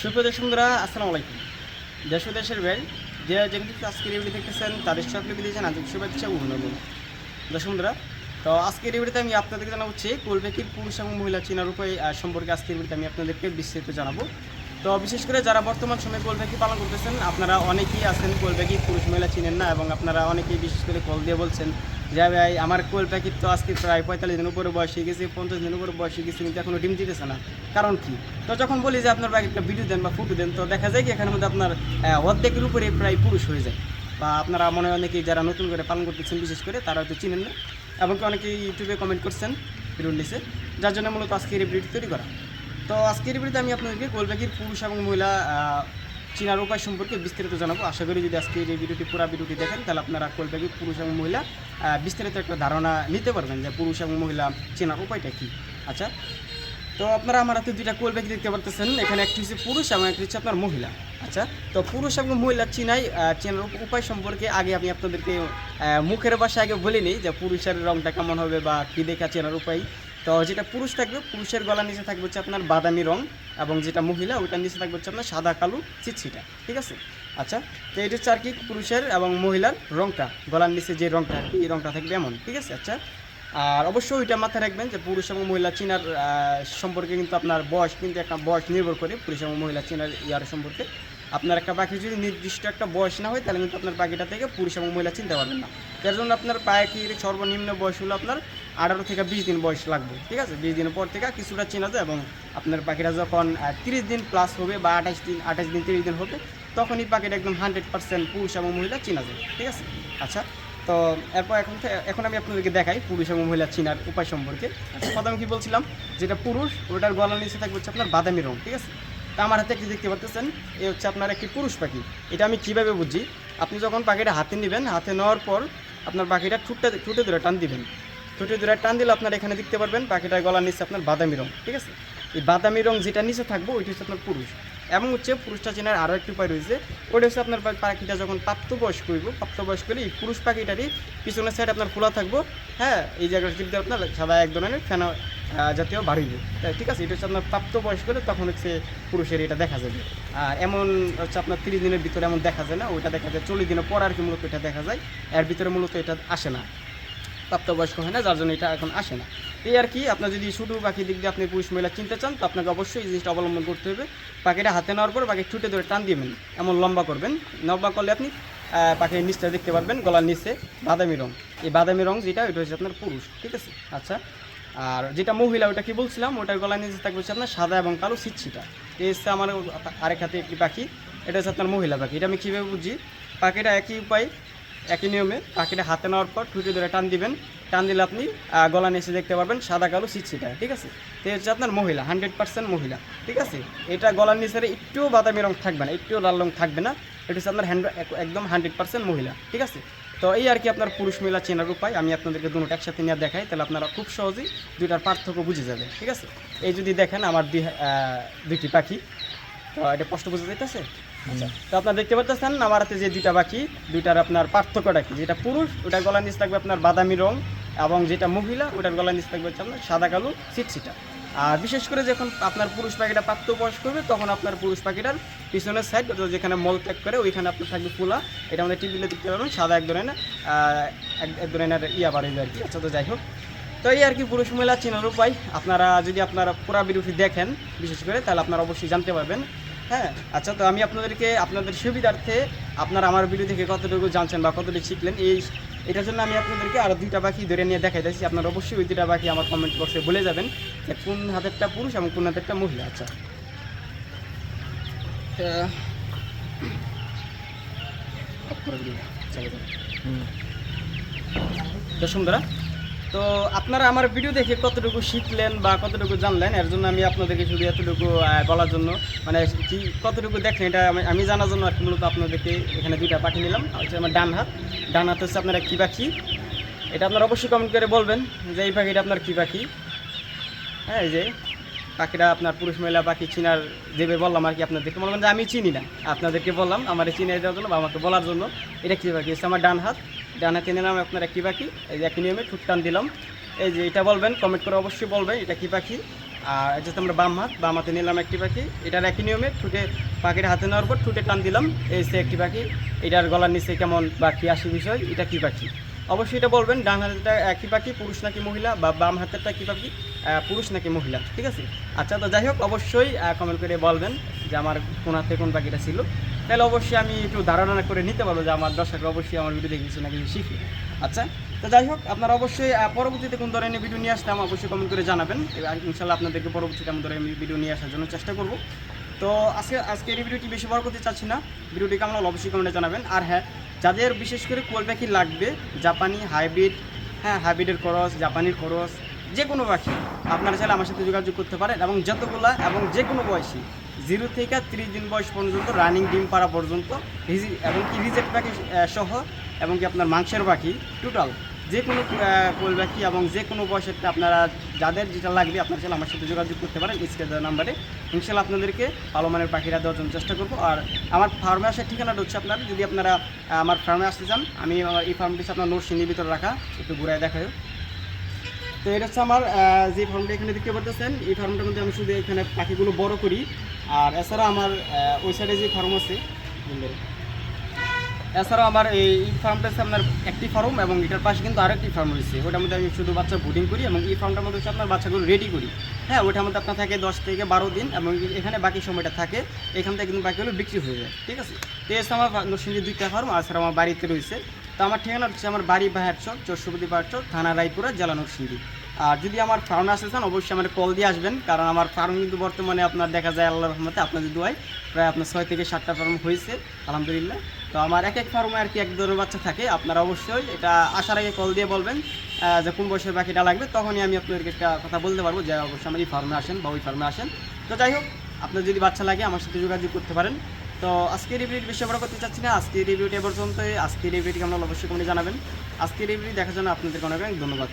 সুপ্রিয় বন্ধুরা, আসসালামু আলাইকুম। দেশ ও দেশের বেল যে যেগুলি আজকের রিভিউ দেখতেছেন, তাদের সকলকে দিয়েছেন আন্তরিক শুভেচ্ছা অভিনন্দন। বন্ধুরা, তো আজকের রিভিউতে আমি আপনাদেরকে জানাচ্ছি কোলবেকির পুরুষ এবং মহিলা চিনার উপায় সম্পর্কে আজকের রিভিউতে আমি আপনাদেরকে বিস্তারিত জানাব। তো বিশেষ করে যারা বর্তমান সময়ে কোলবেকি পালন করতেছেন, আপনারা অনেকেই আছেন কোলবেকি পুরুষ মহিলা চিনেন না, এবং আপনারা অনেকেই বিশেষ করে কল দিয়ে বলছেন যে আমার কোল প্যাকেট তো আজকে প্রায় পঁয়তাল্লিশ দিন উপরে বয়স হয়ে গেছে, পঞ্চাশ দিন উপরে বয়স হয়ে গেছে, কিন্তু এখনও ডিম দিতেছে না। কারণ কি? তো যখন বলি যে আপনার প্যাকেটটা ভিডিও দেন বা ফটো দেন, তো দেখা যায় কি এখানের মধ্যে আপনার অর্ধেকের উপরে প্রায় পুরুষ হয়ে যায়। বা আপনারা মনে হয় অনেকেই যারা নতুন করে পালন করতেছেন, বিশেষ করে তারা হয়তো চিনেন না। এমনকি অনেকেই ইউটিউবে কমেন্ট করছেন নিচে যার জন্য মূলত আজকের এই তৈরি করা। তো আজকের ভিডিওতে আমি আপনাদেরকে গোলব্যাগির পুরুষ এবং মহিলা চিনার উপায় সম্পর্কে বিস্তারিত জানাব। আশা করি যদি আজকে এই ভিডিওটি পুরো ভিডিওটি দেখেন, তাহলে আপনারা কোলব্যাগির পুরুষ এবং মহিলা বিস্তারিত একটা ধারণা নিতে পারবেন যে পুরুষ এবং মহিলা চেনার উপায়টা কী। আচ্ছা তো আপনারা আমার হাতে দুইটা কোল ব্যাগ দেখতে পারতেছেন। এখানে একটি হচ্ছে পুরুষ এবং একটি হচ্ছে আপনার মহিলা। আচ্ছা তো পুরুষ এবং মহিলা চিনাই চেনার উপায় সম্পর্কে আগে আমি আপনাদেরকে মুখের ভাষায় আগে বলে নিই যে পুরুষের রংটা কেমন হবে বা কী দেখা চেনার উপায়। তো যেটা পুরুষ থাকবে, পুরুষের গলার নিচে থাকবে হচ্ছে আপনার বাদামি রং এবং যেটা মহিলা ওইটার নিচে থাকবে হচ্ছে আপনার সাদা, কালো চিটচিটা ঠিক আছে? আচ্ছা তো এটা হচ্ছে আর কি পুরুষের এবং মহিলার রংটা, গলার নিচে যে রংটা এই রংটা থাকবে এমন, ঠিক আছে? আচ্ছা আর অবশ্যই ওইটা মাথায় রাখবেন যে পুরুষ এবং মহিলা চিনার সম্পর্কে কিন্তু আপনার বয়স কিন্তু একটা বয়স নির্ভর করে পুরুষ এবং মহিলা চিনার ইয়ার সম্পর্কে। আপনার একটা পাখি যদি নির্দিষ্ট একটা বয়স না হয়, তাহলে কিন্তু আপনার পাখিটা থেকে পুরুষ এবং মহিলা চিনতে পারবেন না। যার জন্য আপনার পাখির সর্বনিম্ন বয়স হলো আপনার আঠারো থেকে বিশ দিন বয়স লাগবে, ঠিক আছে? বিশ দিনের পর থেকে কিছুটা চেনা যায় এবং আপনার পাখিটা যখন তিরিশ দিন প্লাস হবে বা আঠাশ দিন আঠাশ দিন, তিরিশ দিন হবে, তখনই পাখিটা একদম হান্ড্রেড পার্সেন্ট পুরুষ এবং মহিলা চেনা যায়, ঠিক আছে? আচ্ছা তো এরপর এখন এখন আমি আপনাদেরকে দেখাই পুরুষ এবং মহিলা চিনার উপায় সম্পর্কে। আচ্ছা প্রথমে কি বলছিলাম? যেটা পুরুষ, ওটার গলার নিচে থাকবে হচ্ছে আপনার বাদামি রং, ঠিক আছে? তা আমার হাতে কি দেখতে পাচ্ছেন এ হচ্ছে আপনার একটি পুরুষ পাখি। এটা আমি কীভাবে বুঝি? আপনি যখন পাখিটা হাতে নেবেন, হাতে নেওয়ার পর আপনার পাখিটা ঠুটটা ঠুটে ধরে টান দিবেন। ঠুটে ধরে টান দিলে আপনার এখানে দেখতে পারবেন, পাখিটার গলার নিচে আপনার বাদামি রঙ ঠিক আছে? এই বাদামি রং যেটা নিচে থাকবে, ওইটি হচ্ছে আপনার পুরুষ। এবং হচ্ছে পুরুষটা চেনার আরও একটি উপায় রয়েছে ওটা হচ্ছে আপনার পাখিটা যখন প্রাপ্তবয়স্ক হইব, প্রাপ্তবয়স্ক হলে এই পুরুষ পাখিটারই পিছনের সাইড আপনার খোলা থাকব হ্যাঁ এই জায়গাটা কিন্তু আপনার সাদা এক ধরনের ফেনা জাতীয় বাড়িবে ঠিক আছে, এটা হচ্ছে আপনার প্রাপ্তবয়স্ক হলে তখন হচ্ছে পুরুষের এটা দেখা যাবে। আর এমন হচ্ছে আপনার তিরিশ দিনের ভিতরে এমন দেখা যায় না, ওইটা দেখা যায়, চল্লিশ দিনের পর আর কি মূলত এটা দেখা যায়, এর ভিতরে মূলত এটা আসে না। প্রাপ্তবয়স্ক হয় না, যার জন্য এটা এখন আসে না। এই আর কি, আপনার যদি শুধু বাকি দিক দিয়ে আপনি পুরুষ মহিলা চিনতে চান, তো আপনাকে অবশ্যই এই জিনিসটা অবলম্বন করতে হবে। পাখিটা হাতে নেওয়ার পর পাখি ছুটে ধরে টান দিবেন, এমন লম্বা করবেন। লম্বা করলে আপনি পাখির নিচটা দেখতে পারবেন, গলার নিচে বাদামি রং। এই বাদামি রং যেটা, ওইটা হচ্ছে আপনার পুরুষ, ঠিক আছে? আচ্ছা আর যেটা মহিলা ওটা কি বলছিলাম? ওটার গলার নিচে থাকবে হচ্ছে আপনার সাদা এবং কালো সিটছিটা এই হচ্ছে আমার আরেক হাতে একটি পাখি, এটা হচ্ছে আপনার মহিলা পাখি। এটা আমি কীভাবে বুঝি? পাখিটা একই উপায়, একই নিয়মে পাখিটা হাতে নেওয়ার পর ঠুটে ধরে টান দিবেন টান দিলে আপনি গলা নিচে দেখতে পারবেন সাদা কালো সিটছিটা ঠিক আছে? তো হচ্ছে আপনার মহিলা হান্ড্রেড পার্সেন্ট মহিলা ঠিক আছে? এটা গলার নিচের একটুও বাদামি রং থাকবে না একটুও লাল রং থাকবে না এটা হচ্ছে আপনার হ্যান্ড একদম হান্ড্রেড পার্সেন্ট মহিলা ঠিক আছে? তো এই আর কি আপনার পুরুষ মহিলা চেনার উপায় আমি আপনাদেরকে দুটো একসাথে নিয়ে দেখাই তাহলে আপনারা খুব সহজেই দুইটার পার্থক্য বুঝে যাবে ঠিক আছে? এই যদি দেখেন আমার দুই দুইটি পাখি তো এটা কষ্ট বুঝে যাইতেছে? আচ্ছা তো আপনার দেখতে পাচ্ছেন আমার হাতে যে দুইটা বাকি দুইটার আপনার পার্থক্যটা কি? যেটা পুরুষ ওটার গলার নিচ থাকবে আপনার বাদামি রং এবং যেটা মহিলা, ওটার গলার নিচ থাকবে হচ্ছে আপনার সাদা কালো সিটসিটা। আর বিশেষ করে যখন আপনার পুরুষ পাখিটা প্রাপ্তবয়স্ক করবে তখন আপনার পুরুষ পাখিটার পিছনের সাইড যেখানে মল ত্যাগ করে, ওইখানে আপনার থাকবে ফুলা। এটা আমাদের টিভিতে দেখতে পারবেন সাদা এক ধরনের এক ধরনের ইয়া বাড়ি আর কি। আচ্ছা তো যাই হোক। তো এই আর কি পুরুষ মহিলা চেনার উপায়। আপনারা যদি আপনারা পুরা বিরতি দেখেন, বিশেষ করে, তাহলে আপনারা অবশ্যই জানতে পারবেন। হ্যাঁ আচ্ছা তো আমি আপনাদেরকে, আপনাদের সুবিধার্থে আপনারা আমার ভিডিও থেকে কতটুকু জানছেন বা কতটুকু শিখলেন, এই এটার জন্য আমি আপনাদেরকে আরও দুইটা পাখি ধরে নিয়ে দেখাই দিচ্ছি আপনারা অবশ্যই ওই দুইটা পাখি আমার কমেন্ট বক্সে বলে যাবেন যে কোন হাতেরটা পুরুষ এবং কোন হাতেরটা মহিলা। আচ্ছা। দশম off তো আপনারা আমার ভিডিও দেখে কতটুকু শিখলেন বা কতটুকু জানলেন? এর জন্য আমি আপনাদেরকে শুধু এতটুকু বলার জন্য মানে কি, কতটুকু দেখলেন এটা আমি- জানার জন্য আর কি মূলত আপনাদেরকে এখানে দুইটা পাঠিয়ে নিলাম। হচ্ছে আমার ডান হাত ডান হাত হচ্ছে আপনারা কী পাখি? এটা আপনারা অবশ্যই কমেন্ট করে বলবেন যে এই পাখিটা আপনার কী পাখি? হ্যাঁ এই যে পাখিটা আপনার পুরুষ, মহিলা পাখি চিনার যেভাবে বললাম আর কি আপনাদেরকে করেন যে আমি চিনি না। আপনাদেরকে বললাম, আমার চিনে দেওয়ার জন্য বা আমাকে বলার জন্য এটা কী পাখি? হচ্ছে আমার ডান হাত ডান হাতে নিলাম আপনার একটি পাখি, এই যে একই নিয়মে ঠুট টান দিলাম। এই যে এটা বলবেন কমেন্ট করে অবশ্যই বলবেন এটা কী পাখি? আর এটা আমরা বাম হাত, বাম হাতে নিলাম একটি পাখি। এটার একই নিয়মে ঠুটে পাখিটা হাতে নেওয়ার পর ঠুটে টান দিলাম, এই সে একটি পাখি। এটার গলার নিচে কেমন বা কি আসি বিষয়, এটা কি পাখি? অবশ্যই এটা বলবেন, ডান হাতেরটা একই পাখি, পুরুষ নাকি মহিলা, বা বাম হাতেরটা কি পাখি? পুরুষ নাকি মহিলা, ঠিক আছে? আচ্ছা তো যাই হোক, অবশ্যই কমেন্ট করে বলবেন যে আমার কোন হাতে কোন পাখিটা ছিল। তাহলে অবশ্যই আমি একটু ধারণা করে নিতে পারব যে আমার দর্শকরা অবশ্যই আমার ভিডিও দেখে কিছু না কিছু শিখে আচ্ছা তো যাই হোক, আপনারা অবশ্যই পরবর্তীতে কোন ধরনের ভিডিও নিয়ে আসতাম অবশ্যই কমেন্ট করে জানাবেন। ইনশাল্লাহ আপনাদেরকে পরবর্তীতে এমন ধরনের ভিডিও নিয়ে আসার জন্য চেষ্টা করব। তো আজকে আজকের এই ভিডিওটি বেশি বড় করতে চাচ্ছি না। ভিডিওটি কেমন অবশ্যই কমেন্টে জানাবেন। আর হ্যাঁ যাদের বিশেষ করে কোয়াল পাখি লাগবে, জাপানি হাইব্রিড হ্যাঁ হাইব্রিডের করস, জাপানির করস যে কোনো পাখি, আপনারা চাইলে আমার সাথে যোগাযোগ করতে পারেন এবং যতগুলা এবং যে কোনো বয়সী জিরো থেকে ত্রিশ দিন বয়স পর্যন্ত রানিং ডিম পাড়া পর্যন্ত এবং কি রিজেক্ট পাখি সহ, এবং কি আপনার মাংসের পাখি টোটাল যে কোনো কোয়েল পাখি এবং যে কোনো বয়সের আপনারা যাদের যেটা লাগবে আপনারা চাইলে আমার সাথে যোগাযোগ করতে পারেন দেওয়া নাম্বারে ইনশাল্লাহ আপনাদেরকে ভালো মানের পাখিরা দেওয়ার জন্য চেষ্টা করব। আর আমার ফার্মে আসার ঠিকানাটা হচ্ছে আপনার, যদি আপনারা আমার ফার্মে আসতে চান, আমি আমার এই ফার্মটি আপনার নরসিংদীর ভিতরে রাখা, একটু ঘুরায় দেখায় তো এটা হচ্ছে আমার যে ফার্মটা এখানে দেখতে পাচ্ছেন এই ফার্মটার মধ্যে আমি শুধু এখানে পাখিগুলো বড় করি। আর এছাড়া আমার ওই সাইডে যে ফার্ম আছে এছাড়াও আমার এই ফার্মটা হচ্ছে আপনার একটি ফার্ম এবং এটার পাশে কিন্তু আরেকটি ফার্ম রয়েছে। ওটার মধ্যে আমি শুধু বাচ্চা বুডিং করি এবং এই ফার্মটার মধ্যে হচ্ছে আপনার বাচ্চাগুলো রেডি করি। হ্যাঁ ওটার মধ্যে আপনার থাকে দশ থেকে বারো দিন এবং এখানে বাকি সময়টা থাকে, এখান থেকে কিন্তু বাকিগুলো বিক্রি হয়ে যায়, ঠিক আছে? তো এসে আমার নরসিংদীর দুইটা ফার্ম আর আমার বাড়িতে রয়েছে। তো আমার ঠিকানা হচ্ছে আমার বাড়ি বাহার চক চৌষপতি বাহার চক থানা রায়পুরা, জেলা নরসিংদী। আর যদি আমার ফার্মে আসতে চান, অবশ্যই আমার কল দিয়ে আসবেন, কারণ আমার ফার্ম কিন্তু বর্তমানে আপনার দেখা যায় আল্লাহ রহমতে আপনাদের দোয়ায় প্রায় আপনার ছয় থেকে সাতটা ফার্ম হয়েছে, আলহামদুলিল্লাহ। তো আমার এক এক ফার্মে আর কি এক ধরনের বাচ্চা থাকে, আপনারা অবশ্যই এটা আসার আগে কল দিয়ে বলবেন যে কোন বয়সের বাকিটা লাগবে, তখনই আমি আপনাদেরকে একটা কথা বলতে পারব যে অবশ্যই আমার এই ফার্মে আসেন বা ওই ফার্মে আসেন। তো যাই হোক, আপনার যদি বাচ্চা লাগে, আমার সাথে যোগাযোগ করতে পারেন। তো আজকে রিভিউটি বেশি বড় করতে চাচ্ছি না আজকে রিভিউটি এ পর্যন্ত আজকে রিভিউটি হলো অবশ্যই কমেন্টে জানাবেন। আজকে রিভিউ দেখার জন্য আপনাদেরকে অনেক অনেক ধন্যবাদ।